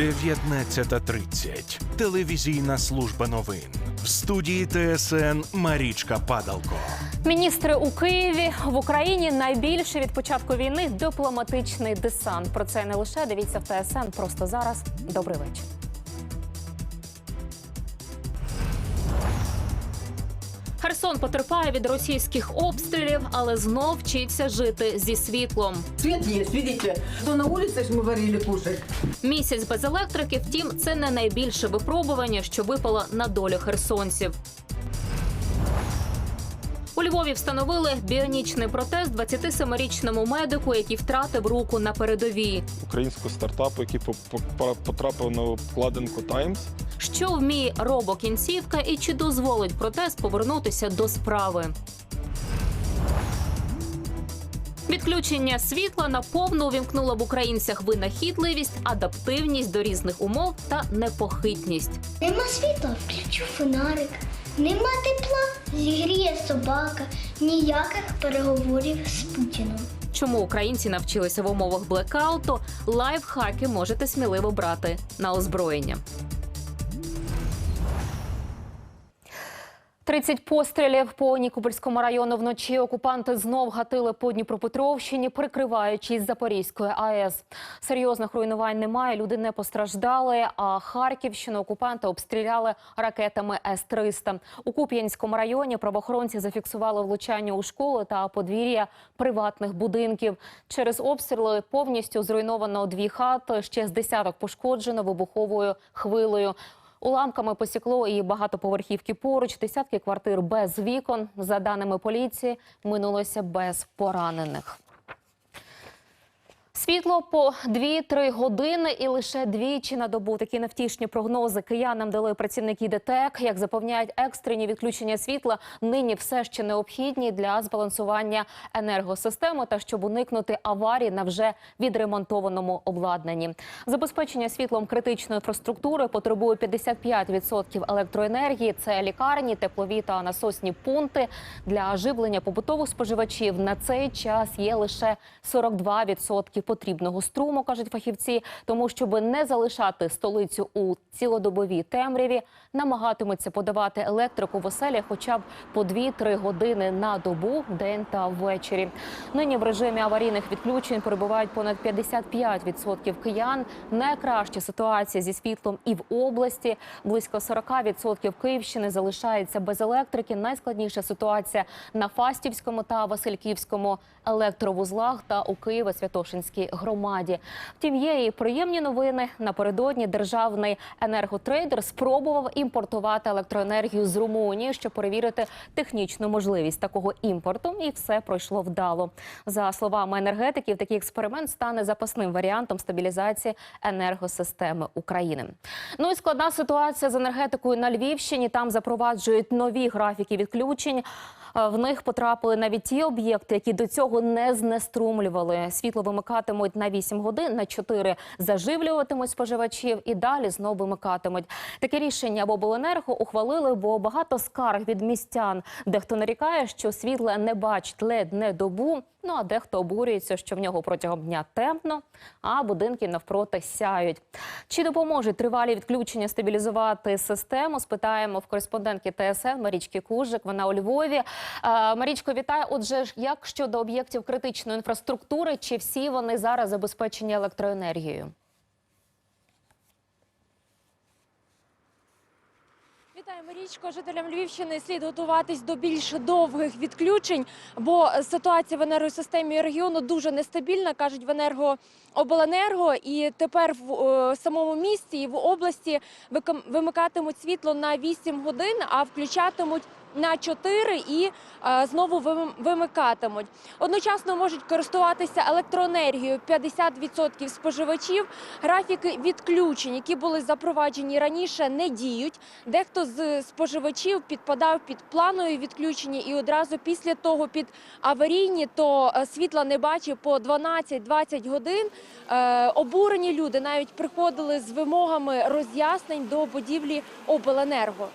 19.30. Телевізійна служба новин. В студії ТСН Марічка Падалко. Міністри у Києві в Україні найбільше від початку війни дипломатичний десант. Про це не лише дивіться в ТСН просто зараз. Добрий вечір. Херсон потерпає від російських обстрілів, але знов вчиться жити зі світлом. Світ є, видите? То на вулиці ж ми варили кушать. Місяць без електрики, втім, це не найбільше випробування, що випало на долю херсонців. У Львові встановили біонічний протез 27-річному медику, який втратив руку на передовій. українського стартапу, який по- по- потрапив на обкладинку Times. Що вміє робокінцівка і чи дозволить протез повернутися до справи? Відключення світла наповну увімкнуло в українцях винахідливість, адаптивність до різних умов та непохитність. Нема світла, включу фонарик. Нема тепла, зігріє собака. Ніяких переговорів з Путіном. Чому українці навчилися в умовах блекауту? Лайфхаки можете сміливо брати на озброєння. 30 пострілів по Нікопольському району вночі. Окупанти знов гатили по Дніпропетровщині, прикриваючись Запорізькою АЕС. Серйозних руйнувань немає. Люди не постраждали. А Харківщину окупанти обстріляли ракетами С-300. У Куп'янському районі правоохоронці зафіксували влучання у школи та подвір'я приватних будинків. Через обстріли повністю зруйновано дві хати. Ще з десяток пошкоджено вибуховою хвилею. Уламками посікло і багатоповерхівки поруч, десятки квартир без вікон. За даними поліції, минулося без поранених. Світло по 2-3 години і лише двічі на добу. Такі невтішні прогнози киянам дали працівники ДТЕК. Як запевняють, екстрені відключення світла нині все ще необхідні для збалансування енергосистеми та щоб уникнути аварій на вже відремонтованому обладнанні. Забезпечення світлом критичної інфраструктури потребує 55% електроенергії. Це лікарні, теплові та насосні пункти. Для живлення побутових споживачів на цей час є лише 42% потрібного струму, кажуть фахівці. Тому, щоб не залишати столицю у цілодобовій темряві, намагатимуться подавати електрику в оселях хоча б по 2-3 години на добу, день та ввечері. Нині в режимі аварійних відключень перебувають понад 55% киян. Найкраща ситуація зі світлом і в області. Близько 40% Київщини залишається без електрики. Найскладніша ситуація на Фастівському та Васильківському електровузлах та у Києво-Святошинській громаді. Втім, є і приємні новини. Напередодні державний енерготрейдер спробував імпортувати електроенергію з Румунії, щоб перевірити технічну можливість такого імпорту, і все пройшло вдало. За словами енергетиків, такий експеримент стане запасним варіантом стабілізації енергосистеми України. Ну і складна ситуація з енергетикою на Львівщині. Там запроваджують нові графіки відключень. Е, В них потрапили навіть ті об'єкти, які до цього не знеструмлювали. Світло вимикатимуть на 8 годин, на 4 заживлюватимуть споживачів і далі знову вимикатимуть. Таке рішення в обленерго ухвалили, бо багато скарг від містян. Дехто нарікає, що світла не бачить ледь не добу. Ну а дехто обурюється, що в нього протягом дня темно, а будинки навпроти сяють. Чи допоможуть тривалі відключення стабілізувати систему? Спитаємо в кореспондентки ТСН Марічки Кужик. Вона у Львові. Марічко, вітаю. Отже, як щодо об'єктів критичної інфраструктури, чи всі вони зараз забезпечені електроенергією? Вітаю, Марічко. Жителям Львівщини слід готуватись до більш довгих відключень, бо ситуація в енергосистемі регіону дуже нестабільна, кажуть в енергообленерго. І тепер в е, самому місті і в області вимикатимуть світло на 8 годин, а включатимуть на 4 і е, знову вимикатимуть. Одночасно можуть користуватися електроенергією 50% споживачів. Графіки відключень, які були запроваджені раніше, не діють. Дехто з споживачів підпадав під планові відключення і одразу після того під аварійні, то е, світла не бачив по 12-20 годин. Е, Обурені люди навіть приходили з вимогами роз'яснень до будівлі обленерго.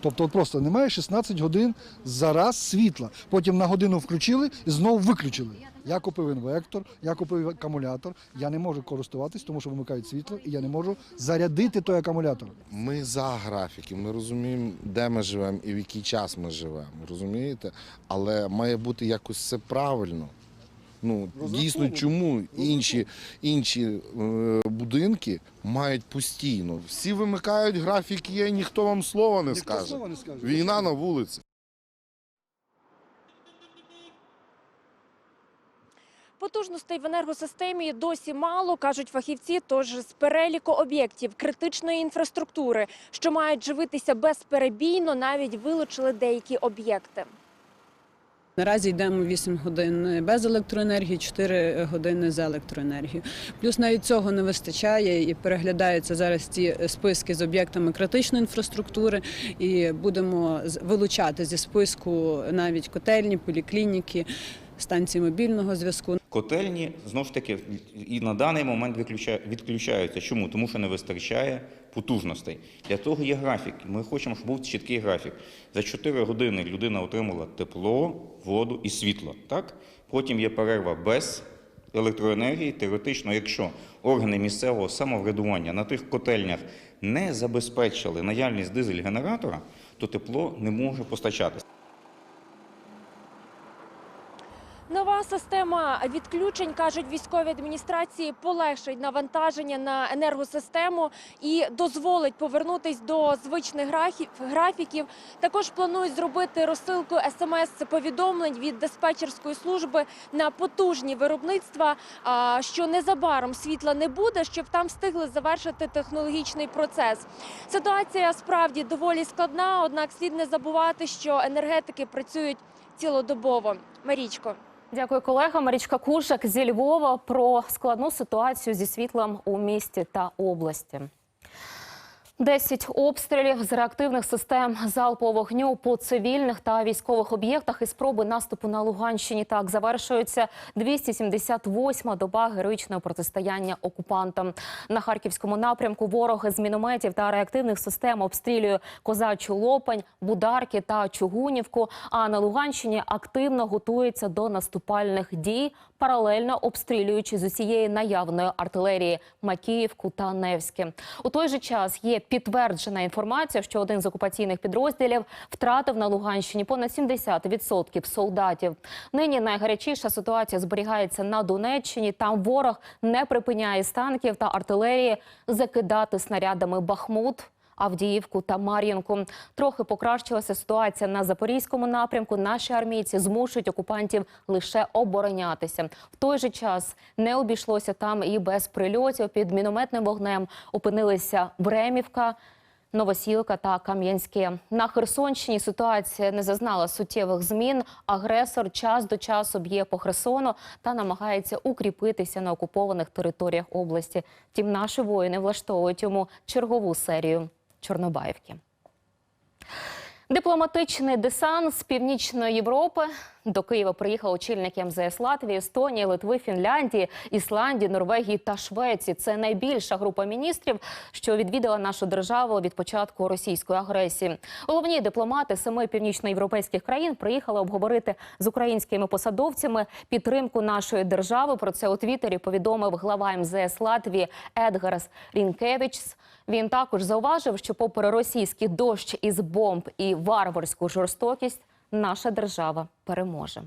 Тобто просто немає 16 годин за раз світла. Потім на годину включили і знову виключили. Я купив інвектор, я купив акумулятор. Я не можу користуватись, тому що вимикають світло, і я не можу зарядити той акумулятор. Ми за графіки, ми розуміємо, де ми живемо і в який час ми живемо. Розумієте? Але має бути якось все правильно. Ну дійсно, чому інші, інші е, будинки мають постійно. Всі вимикають графік є, ніхто вам слова не Ніхто скаже. слова не скаже. Війна на вулиці. Потужностей в енергосистемі досі мало, кажуть фахівці. Тож з переліку об'єктів критичної інфраструктури, що мають живитися безперебійно, навіть вилучили деякі об'єкти. Наразі йдемо 8 годин без електроенергії, 4 години з електроенергією. Плюс навіть цього не вистачає і переглядаються зараз ці списки з об'єктами критичної інфраструктури. І будемо вилучати зі списку навіть котельні, поліклініки, станції мобільного зв'язку. Котельні знову ж таки і на даний момент відключаються. Чому? Тому що не вистачає потужностей. Для того є графік. Ми хочемо, щоб був чіткий графік. За 4 години людина отримала тепло, воду і світло. Так? Потім є перерва без електроенергії. Теоретично, якщо органи місцевого самоврядування на тих котельнях не забезпечили наявність дизель-генератора, то тепло не може постачатися. Нова система відключень, кажуть військові адміністрації, полегшить навантаження на енергосистему і дозволить повернутись до звичних графі- графіків. Також планують зробити розсилку смс-повідомлень від диспетчерської служби на потужні виробництва, що незабаром світла не буде, щоб там встигли завершити технологічний процес. Ситуація справді доволі складна, однак слід не забувати, що енергетики працюють цілодобово. Марічко. Дякую, колега. Марічка Кушак зі Львова про складну ситуацію зі світлом у місті та області. 10 обстрілів з реактивних систем залпового вогню по цивільних та військових об'єктах і спроби наступу на Луганщині. Так завершується 278-ма доба героїчного протистояння окупантам. На харківському напрямку ворог з мінометів та реактивних систем обстрілює козачу Лопань, Бударки та Чугунівку. А на Луганщині активно готується до наступальних дій, паралельно обстрілюючи з усієї наявної артилерії Макіївку та Невське. У той же час є підтверджена інформація, що один з окупаційних підрозділів втратив на Луганщині понад 70% солдатів. Нині найгарячіша ситуація зберігається на Донеччині. Там ворог не припиняє станків та артилерії закидати снарядами Бахмут. Авдіївку та Мар'їнку. Трохи покращилася ситуація на запорізькому напрямку. Наші армійці змушують окупантів лише оборонятися. В той же час не обійшлося там і без прильотів. Під мінометним вогнем опинилися Бремівка. Новосілка та Кам'янське на Херсонщині ситуація не зазнала суттєвих змін. Агресор час до часу б'є по Херсону та намагається укріпитися на окупованих територіях області. Втім, наші воїни влаштовують йому чергову серію Чорнобаївки. Дипломатичний десант з північної Європи до Києва приїхав очільник МЗС Латвії, Естонії, Литви, Фінляндії, Ісландії, Норвегії та Швеції. Це найбільша група міністрів, що відвідала нашу державу від початку російської агресії. Головні дипломати семи північноєвропейських країн приїхали обговорити з українськими посадовцями підтримку нашої держави. Про це у Твіттері повідомив глава МЗС Латвії Едгарас Рінкевичс. Він також зауважив, що, попри російський дощ із бомб і варварську жорстокість, наша держава переможе.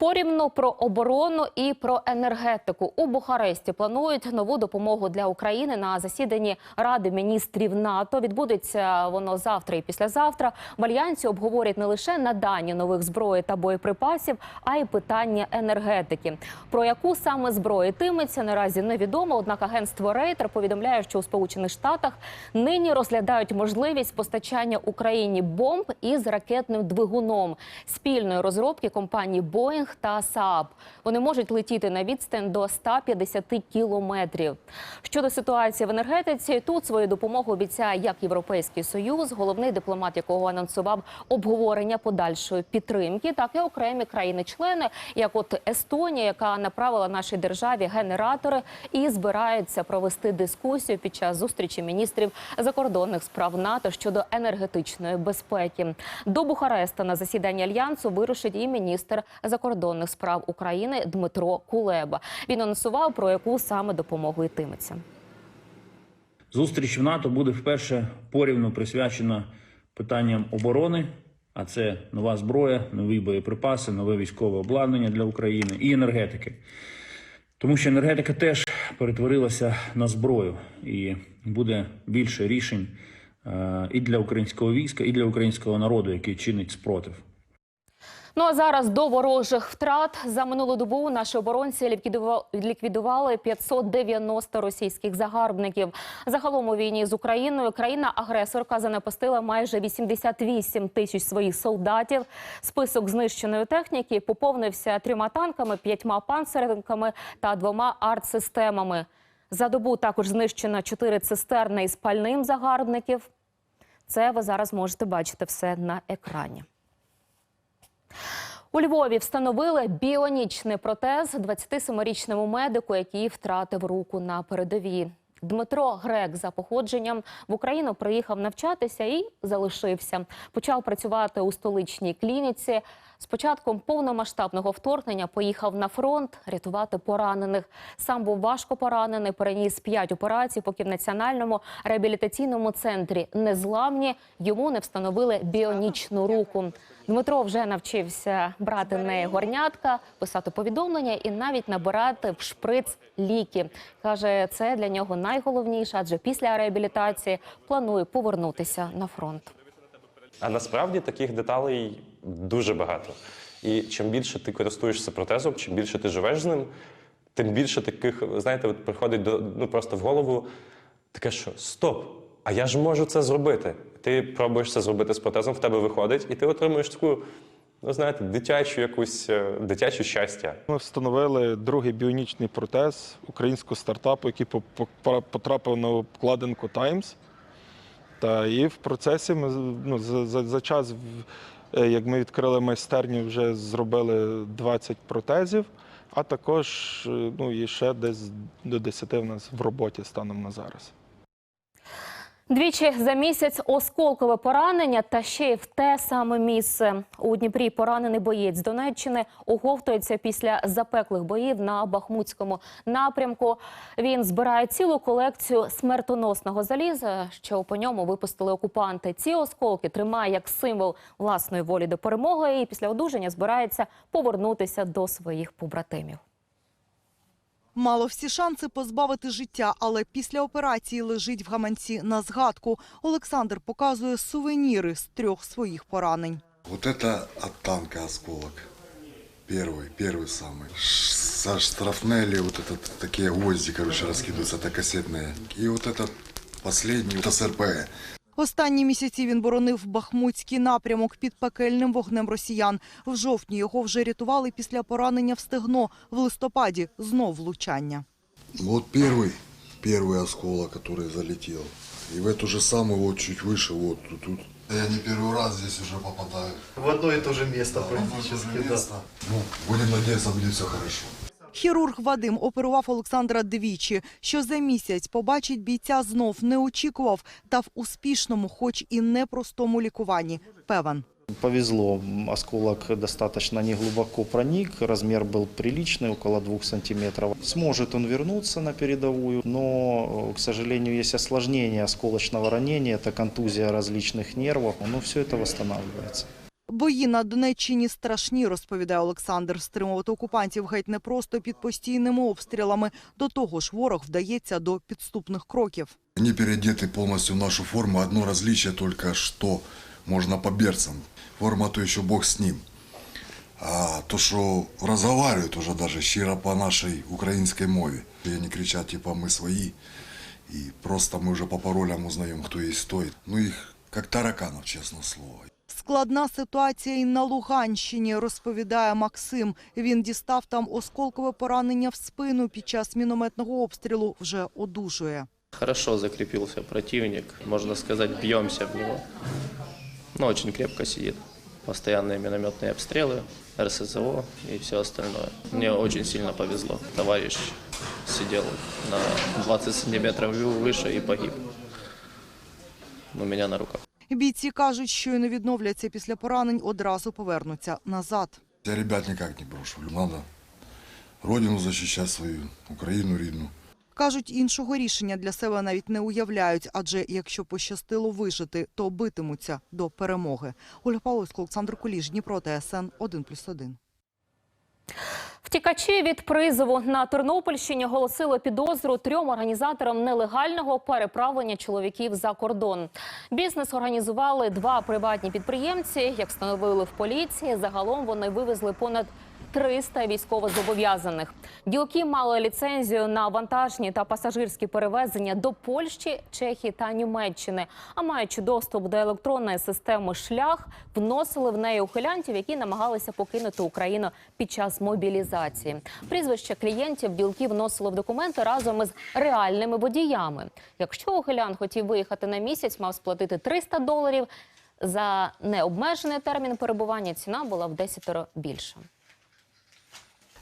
Порівну про оборону і про енергетику у Бухаресті планують нову допомогу для України на засіданні Ради міністрів НАТО. Відбудеться воно завтра і післязавтра. В альянсі обговорять не лише надання нових зброї та боєприпасів, а й питання енергетики. Про яку саме зброю йтиметься наразі невідомо. Однак агентство Рейтер повідомляє, що у Сполучених Штатах нині розглядають можливість постачання Україні бомб із ракетним двигуном спільної розробки компанії Boeing Boeing та Saab. Вони можуть летіти на відстань до 150 кілометрів. Щодо ситуації в енергетиці, тут свою допомогу обіцяє як Європейський Союз, головний дипломат якого анонсував обговорення подальшої підтримки, так і окремі країни-члени, як от Естонія, яка направила нашій державі генератори і збирається провести дискусію під час зустрічі міністрів закордонних справ НАТО щодо енергетичної безпеки. До Бухареста на засідання альянсу вирушить і міністр закордонних справ України Дмитро Кулеба. Він анонсував про яку саме допомогу йтиметься. Зустріч в НАТО буде вперше порівну присвячена питанням оборони, а це нова зброя, нові боєприпаси, нове військове обладнання для України і енергетики. Тому що енергетика теж перетворилася на зброю і буде більше рішень е, і для українського війська, і для українського народу, який чинить спротив. Ну а зараз до ворожих втрат за минулу добу наші оборонці ліквідува- ліквідували 590 російських загарбників. Загалом у війні з Україною країна-агресорка занепастила майже 88 тисяч своїх солдатів. Список знищеної техніки поповнився трьома танками, п'ятьма панцерниками та двома артсистемами. За добу також знищено чотири цистерни із пальним загарбників. Це ви зараз можете бачити все на екрані. У Львові встановили біонічний протез 27-річному медику, який втратив руку на передовій. Дмитро Грек за походженням в Україну приїхав навчатися і залишився. Почав працювати у столичній клініці. З початком повномасштабного вторгнення поїхав на фронт рятувати поранених. Сам був важко поранений, переніс п'ять операцій, поки в національному реабілітаційному центрі незламні йому не встановили біонічну руку. Дмитро вже навчився брати неї горнятка, писати повідомлення і навіть набирати в шприц ліки. Каже, це для нього найголовніше, адже після реабілітації планує повернутися на фронт. А насправді таких деталей дуже багато. І чим більше ти користуєшся протезом, чим більше ти живеш з ним, тим більше таких, знаєте, от приходить до ну просто в голову таке, що стоп, а я ж можу це зробити. Ти пробуєш це зробити з протезом, в тебе виходить, і ти отримуєш таку, ну знаєте, дитячу якусь е, дитяче щастя. Ми встановили другий біонічний протез українського стартапу, який по- по- потрапив на обкладинку Times. Та і в процесі ми ну, за, за, за час, як ми відкрили майстерню, вже зробили 20 протезів, а також е, ну, і ще десь до 10 в нас в роботі станом на зараз. Двічі за місяць осколкове поранення та ще й в те саме місце. У Дніпрі поранений боєць Донеччини оговтується після запеклих боїв на Бахмутському напрямку. Він збирає цілу колекцію смертоносного заліза, що по ньому випустили окупанти. Ці осколки тримає як символ власної волі до перемоги і після одужання збирається повернутися до своїх побратимів. Мало всі шанси позбавити життя, але після операції лежить в гаманці на згадку. Олександр показує сувеніри з трьох своїх поранень. Вот это от танка осколок. Первый, первый самый. Ш- Со штрафнели вот это такие гвозди, короче, раскидываются, это кассетные. И вот этот последний, вот СРП. Останні місяці він боронив Бахмутський напрямок під пекельним вогнем росіян. В жовтні його вже рятували після поранення в стегно. В листопаді знов влучання. Вот первый, первый осколок, который залетел. И в эту же самую, вот чуть выше, вот тут. тут. Я не первый раз здесь уже попадаю. В одно и то же место Да, в одно и то же место. Ну, будем надеяться, будет все хорошо. Хірург Вадим оперував Олександра двічі. Що за місяць побачить бійця знов не очікував та в успішному, хоч і непростому лікуванні. Певен. Повезло, осколок достаточно неглубоко проник, размер был приличный, около 2 сантиметров. Сможет он вернуться на передовую, но, к сожалению, есть осложнение осколочного ранения, это контузия различных нервов, но все это восстанавливается. Бої на Донеччині страшні, розповідає Олександр. Стримувати окупантів геть непросто під постійними обстрілами. До того ж, ворог вдається до підступних кроків. Они переодеты полностью в нашу форму. Одно различие только, что можно по берцам. Форма то еще бог с ним. А то, что разговаривают уже даже щиро по нашей украинской мове. И они кричат, типа, мы свои. И просто мы уже по паролям узнаем, кто есть стоит. Ну, их как тараканов, честное слово. Складна ситуація і на Луганщині, розповідає Максим. Він дістав там осколкове поранення в спину під час мінометного обстрілу. Вже одужує. Хорошо закрепился противник, можно сказать, бьемся в него. Но очень крепко сидит. Постоянные минометные обстрелы, РСЗО и все остальное. Мне очень сильно повезло. Товарищ сидел на 20 сантиметров выше и погиб. У меня на руках. Бійці кажуть, що й не відновляться після поранень, одразу повернуться назад. Я ребят никак не брошу. Надо родину защищать свою, Украину рідну. Кажуть, іншого рішення для себе навіть не уявляють, адже якщо пощастило вижити, то битимуться до перемоги. Ольга Павловська, Олександр Куліш, Дніпро, ТСН 1+,1. Втікачі від призову на Тернопільщині голосили підозру трьом організаторам нелегального переправлення чоловіків за кордон. Бізнес організували два приватні підприємці. Як встановили в поліції, загалом вони вивезли понад 300 військовозобов'язаних. Ділки мали ліцензію на вантажні та пасажирські перевезення до Польщі, Чехії та Німеччини. А маючи доступ до електронної системи шлях, вносили в неї ухилянтів, які намагалися покинути Україну під час мобілізації. Прізвища клієнтів ділки вносили в документи разом із реальними водіями. Якщо ухилян хотів виїхати на місяць, мав сплатити 300 доларів. За необмежений термін перебування ціна була в 10 більша.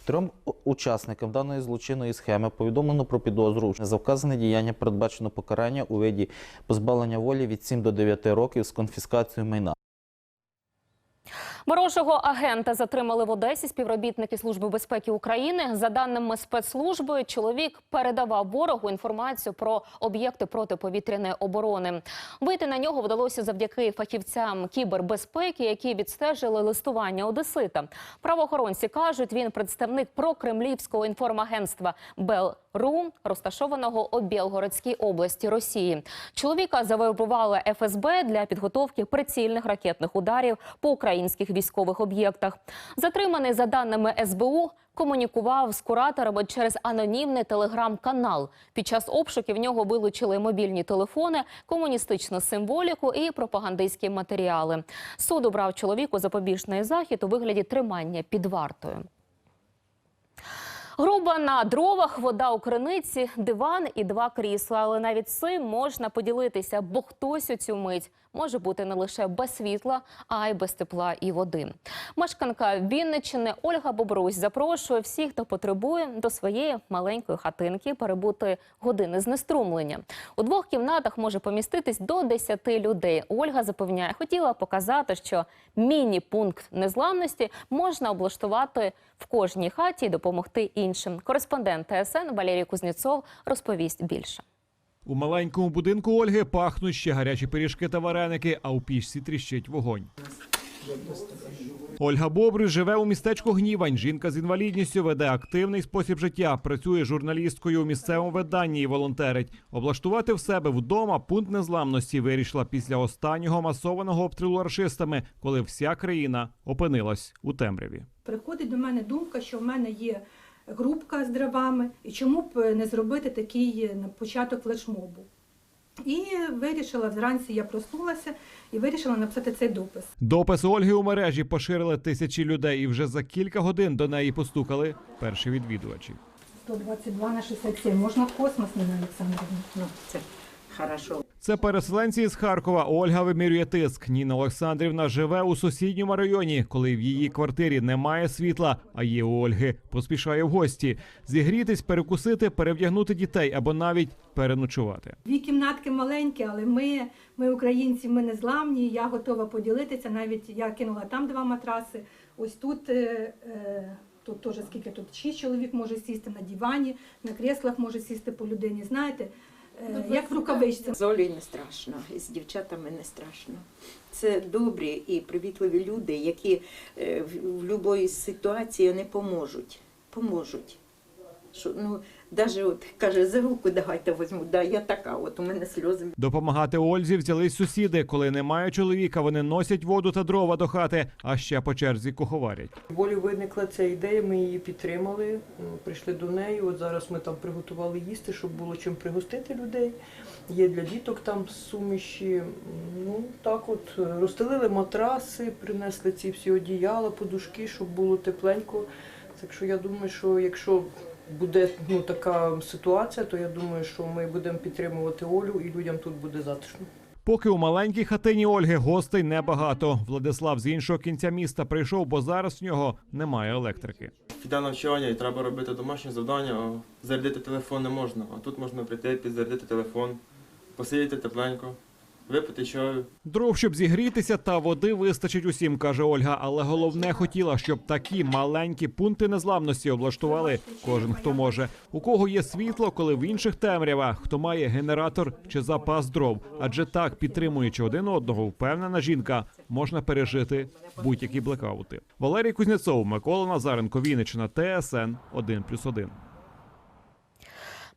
Трьом учасникам даної злочинної схеми повідомлено про підозру. За вказане діяння передбачено покарання у виді позбавлення волі від 7 до 9 років з конфіскацією майна. Ворожого агента затримали в Одесі співробітники Служби безпеки України. За даними спецслужби, чоловік передавав ворогу інформацію про об'єкти протиповітряної оборони. Вийти на нього вдалося завдяки фахівцям кібербезпеки, які відстежили листування Одесита. Правоохоронці кажуть, він представник прокремлівського інформагентства Белру, розташованого у Білгородській області Росії. Чоловіка завербували ФСБ для підготовки прицільних ракетних ударів по українських військових об'єктах. Затриманий за даними СБУ. Комунікував з кураторами через анонімний телеграм-канал. Під час обшуків в нього вилучили мобільні телефони, комуністичну символіку і пропагандистські матеріали. Суд обрав чоловіку запобіжний захід у вигляді тримання під вартою. Груба на дровах, вода у криниці, диван і два крісла. Але навіть цим можна поділитися, бо хтось у цю мить може бути не лише без світла, а й без тепла і води. Мешканка Вінниччини Ольга Бобрусь запрошує всіх, хто потребує до своєї маленької хатинки перебути години знеструмлення. У двох кімнатах може поміститись до 10 людей. Ольга запевняє, хотіла показати, що міні-пункт незламності можна облаштувати в кожній хаті і допомогти іншим. Кореспондент ТСН Валерій Кузнєцов розповість більше. У маленькому будинку Ольги пахнуть ще гарячі пиріжки та вареники, а у пічці тріщить вогонь. Ольга Бобриш живе у містечку Гнівань. Жінка з інвалідністю веде активний спосіб життя, працює журналісткою у місцевому виданні і волонтерить. Облаштувати в себе вдома пункт незламності вирішила після останнього масованого обстрілу рашистами, коли вся країна опинилась у темряві. Приходить до мене думка, що в мене є групка з дровами, і чому б не зробити такий е, на початок флешмобу. І вирішила вранці, я проснулася і вирішила написати цей допис. Допис Ольги у мережі поширили тисячі людей, і вже за кілька годин до неї постукали перші відвідувачі. 122 на 67. Можна в космос, Ніна Олександровна? Ну, це хорошо. Це переселенці з Харкова. Ольга вимірює тиск. Ніна Олександрівна живе у сусідньому районі, коли в її квартирі немає світла, а є у Ольги. Поспішає в гості зігрітись, перекусити, перевдягнути дітей або навіть переночувати. Дві кімнатки маленькі, але ми, ми українці, ми не зламні. Я готова поділитися. Навіть я кинула там два матраси. Ось тут. Е, е, Тут теж скільки тут шість чоловік може сісти на дивані, на креслах може сісти по людині. Знаєте, як в рукавичці. З Олею не страшно, з дівчатами не страшно. Це добрі і привітливі люди, які е, в, в будь-якій ситуації вони поможуть. Поможуть. Що, ну, Даже от каже, за руку давайте возьму. Да, я така, от у мене сльози. Допомагати Ользі взялись сусіди. Коли немає чоловіка, вони носять воду та дрова до хати, а ще по черзі куховарять. Волі виникла ця ідея, ми її підтримали, прийшли до неї. От зараз ми там приготували їсти, щоб було чим пригостити людей. Є для діток там суміші. Ну так от розстелили матраси, принесли ці всі одіяла, подушки, щоб було тепленько. Так що я думаю, що якщо буде ну, така ситуація, то я думаю, що ми будемо підтримувати Олю і людям тут буде затишно. Поки у маленькій хатині Ольги гостей небагато. Владислав з іншого кінця міста прийшов, бо зараз в нього немає електрики. Піде навчання і треба робити домашні завдання, а зарядити телефон не можна. А тут можна прийти, підзарядити телефон, посидіти тепленько, випити чаю. Дров, щоб зігрітися, та води вистачить усім, каже Ольга. Але головне хотіла, щоб такі маленькі пункти незламності облаштували кожен, хто може. У кого є світло, коли в інших темрява, хто має генератор чи запас дров. Адже так, підтримуючи один одного, впевнена жінка, можна пережити будь-які блекаути. Валерій Кузнєцов, Микола Назаренко, Вінниччина, ТСН 1+,1.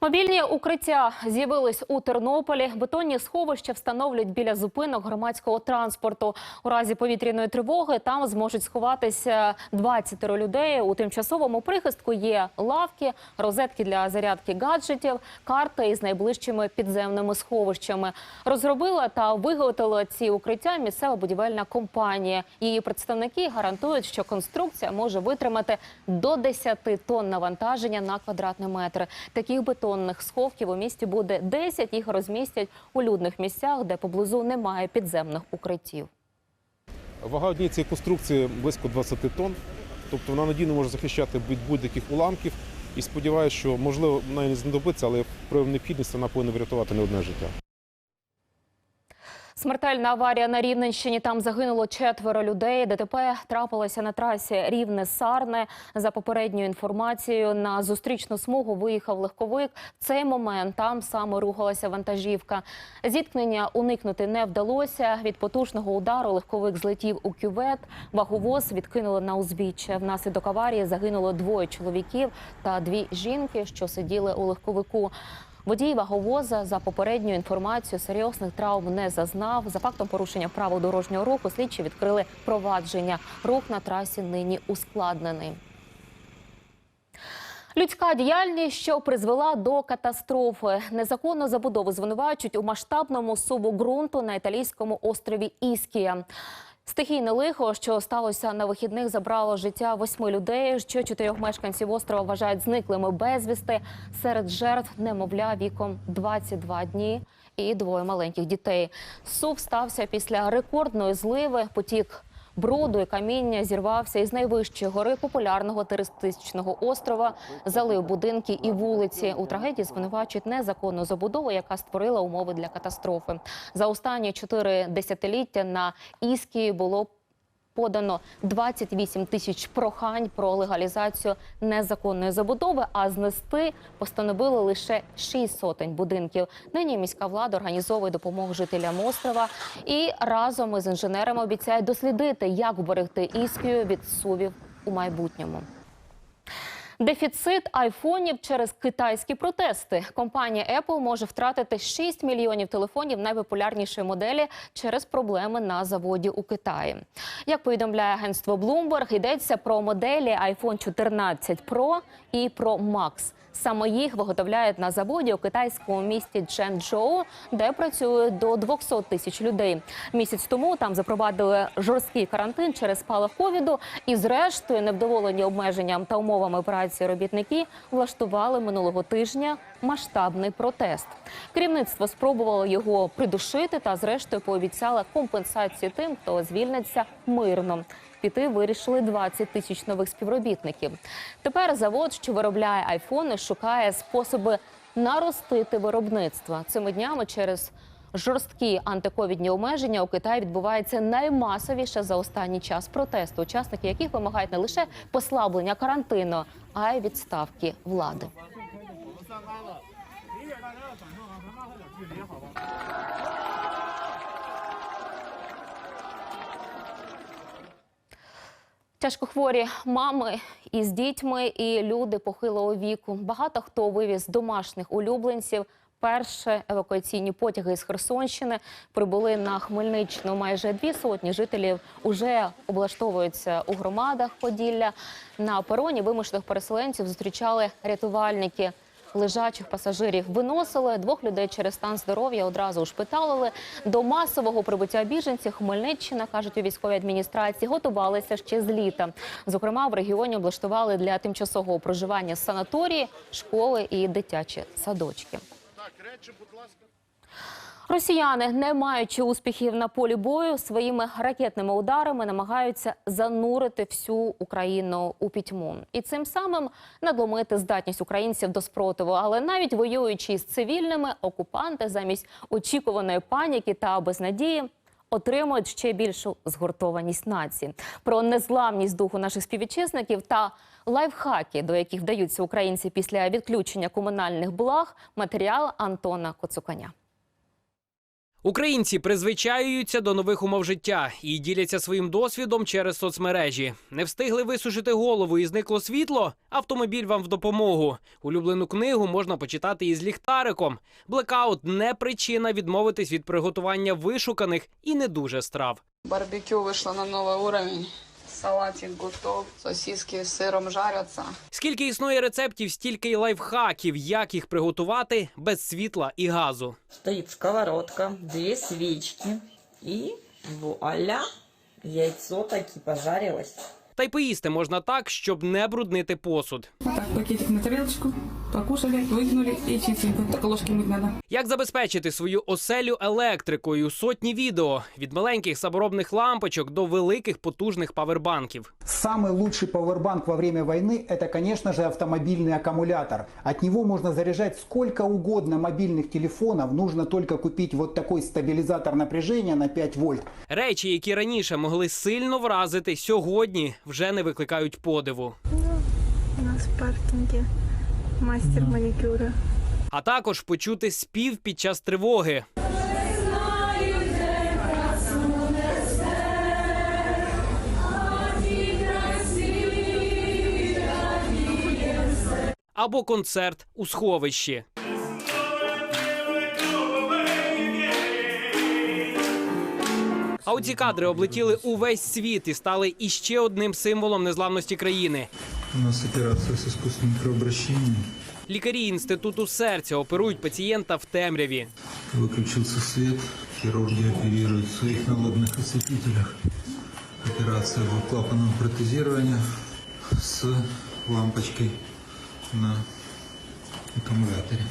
Мобільні укриття з'явились у Тернополі. Бетонні сховища встановлюють біля зупинок громадського транспорту. У разі повітряної тривоги там зможуть сховатися 20 людей. У тимчасовому прихистку є лавки, розетки для зарядки гаджетів, карти із найближчими підземними сховищами. Розробила та виготовила ці укриття місцева будівельна компанія. Її представники гарантують, що конструкція може витримати до 10 тонн навантаження на квадратний метр. Таких бетонних сховків у місті буде 10. Їх розмістять у людних місцях, де поблизу немає підземних укриттів. Вага однієї цієї конструкції близько 20 тонн, тобто вона надійно може захищати від будь-яких уламків. І сподіваюся, що можливо вона не знадобиться, але при необхідності вона повинна врятувати не одне життя. Смертельна аварія на Рівненщині. Там загинуло четверо людей. ДТП трапилося на трасі Рівне-Сарне. За попередньою інформацією, на зустрічну смугу виїхав легковик. В цей момент там саме рухалася вантажівка. Зіткнення уникнути не вдалося. Від потужного удару легковик злетів у кювет. Ваговоз відкинули на узбіччя. Внаслідок аварії загинуло двоє чоловіків та дві жінки, що сиділи у легковику. Водій ваговоза за попередньою інформацією серйозних травм не зазнав. За фактом порушення правил дорожнього руху слідчі відкрили провадження. Рух на трасі нині ускладнений. Людська діяльність, що призвела до катастрофи. Незаконну забудову звинувачують у масштабному суву ґрунту на італійському острові Іскія. Стихійне лихо, що сталося на вихідних, забрало життя восьми людей. Ще чотирьох мешканців острова вважають зниклими безвісти. Серед жертв немовля віком 22 дні і двоє маленьких дітей. Сув стався після рекордної зливи. Потік бруду і каміння зірвався із найвищої гори популярного туристичного острова, залив будинки і вулиці. У трагедії звинувачують незаконну забудову, яка створила умови для катастрофи. За останні чотири десятиліття на Іскії було подано 28 тисяч прохань про легалізацію незаконної забудови, а знести постановили лише 6 сотень будинків. Нині міська влада організовує допомогу жителям острова і разом із інженерами обіцяє дослідити, як вберегти Іскію від сувів у майбутньому. Дефіцит айфонів через китайські протести. Компанія Apple може втратити 6 мільйонів телефонів найпопулярнішої моделі через проблеми на заводі у Китаї. Як повідомляє агентство Bloomberg, йдеться про моделі iPhone 14 Pro і Pro Max. Саме їх виготовляють на заводі у китайському місті Чженчжоу, де працює до 200 тисяч людей. Місяць тому там запровадили жорсткий карантин через спалах ковіду. І, зрештою, невдоволені обмеженням та умовами праці робітники влаштували минулого тижня масштабний протест. Керівництво спробувало його придушити та, зрештою, пообіцяло компенсацію тим, хто звільниться мирно. Піти вирішили 20 тисяч нових співробітників. Тепер завод, що виробляє айфони, шукає способи наростити виробництво. Цими днями через жорсткі антиковідні обмеження у Китаї відбувається наймасовіше за останній час протесту, учасники яких вимагають не лише послаблення карантину, а й відставки влади. Тяжкохворі мами із дітьми і люди похилого віку. Багато хто вивіз домашніх улюбленців. Перше евакуаційні потяги з Херсонщини прибули на Хмельниччину. Майже дві сотні жителів уже облаштовуються у громадах Поділля. На пероні вимушених переселенців зустрічали рятувальники. Лежачих пасажирів виносили двох людей через стан здоров'я. Одразу ушпиталили. До масового прибуття біженців Хмельниччина кажуть у військовій адміністрації, готувалися ще з літа. Зокрема, в регіоні облаштували для тимчасового проживання санаторії, школи і дитячі садочки. Росіяни, не маючи успіхів на полі бою, своїми ракетними ударами намагаються занурити всю Україну у пітьму і цим самим надломити здатність українців до спротиву. Але навіть воюючи з цивільними, окупанти замість очікуваної паніки та безнадії. Отримують ще більшу згуртованість нації про незламність духу наших співвітчизників та лайфхаки, до яких вдаються українці після відключення комунальних благ. Матеріал Антона Коцуканя. Українці призвичаюються до нових умов життя і діляться своїм досвідом через соцмережі. Не встигли висушити голову і зникло світло. Автомобіль вам в допомогу. Улюблену книгу можна почитати із ліхтариком. Блекаут не причина відмовитись від приготування вишуканих і не дуже страв. Барбекю вийшло на новий уровень. Салатик готов, сосиски с сыром жарятся. Скільки існує рецептів, стільки й лайфхаків, як їх приготувати без світла і газу. Стоит сковородка, две свечки и вуаля, яйцо таки пожарилось. Та й поїсти можна так, щоб не бруднити посуд. Так, пакетик на тарелочку, покушали, выкинули и чистенько. Только ложки мыть надо. Як забезпечити свою оселю електрикою? Сотні відео від маленьких саморобних лампочок до великих потужних павербанків. Самый лучший пауэрбанк во время войны – это, конечно же, автомобильный аккумулятор. От него можно заряжать сколько угодно мобильных телефонов. Нужно только купить вот такой стабилизатор напряжения на 5 вольт. Речі, які раніше могли сильно вразити, сьогодні вже не викликають подиву. У нас в паркинге мастер маникюра. А також почути спів під час тривоги. Або концерт у сховищі. А оці кадри облетіли увесь світ і стали іще одним символом незламності країни. У нас операция с искусственным кровообращением. Лікарі інституту серця оперують пацієнта в темряві. Выключился свет. Хирурги оперируют в своих налобных осветителях. Операция двухклапанного протезирования с лампочкой на аккумуляторе.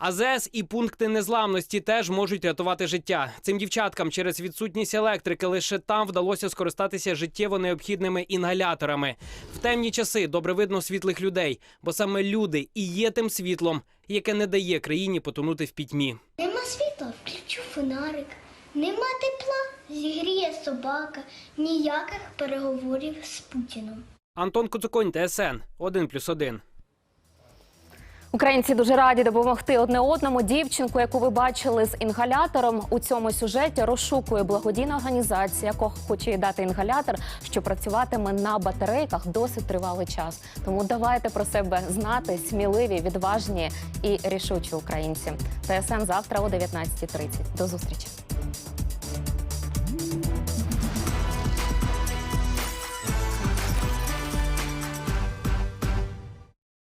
АЗС і пункти незламності теж можуть рятувати життя. Цим дівчаткам через відсутність електрики лише там вдалося скористатися життєво необхідними інгаляторами. В темні часи добре видно світлих людей, бо саме люди і є тим світлом, яке не дає країні потонути в пітьмі. Нема світла, включу фонарик. Нема тепла, зігріє собака. Ніяких переговорів з Путіном. Антон Коцуконь, ТСН 1+,1. Українці дуже раді допомогти одне одному. Дівчинку, яку ви бачили з інгалятором у цьому сюжеті, розшукує благодійна організація, яка хоче дати інгалятор, що працюватиме на батарейках досить тривалий час. Тому давайте про себе знати, сміливі, відважні і рішучі українці. ТСН завтра о 19.30. До зустрічі.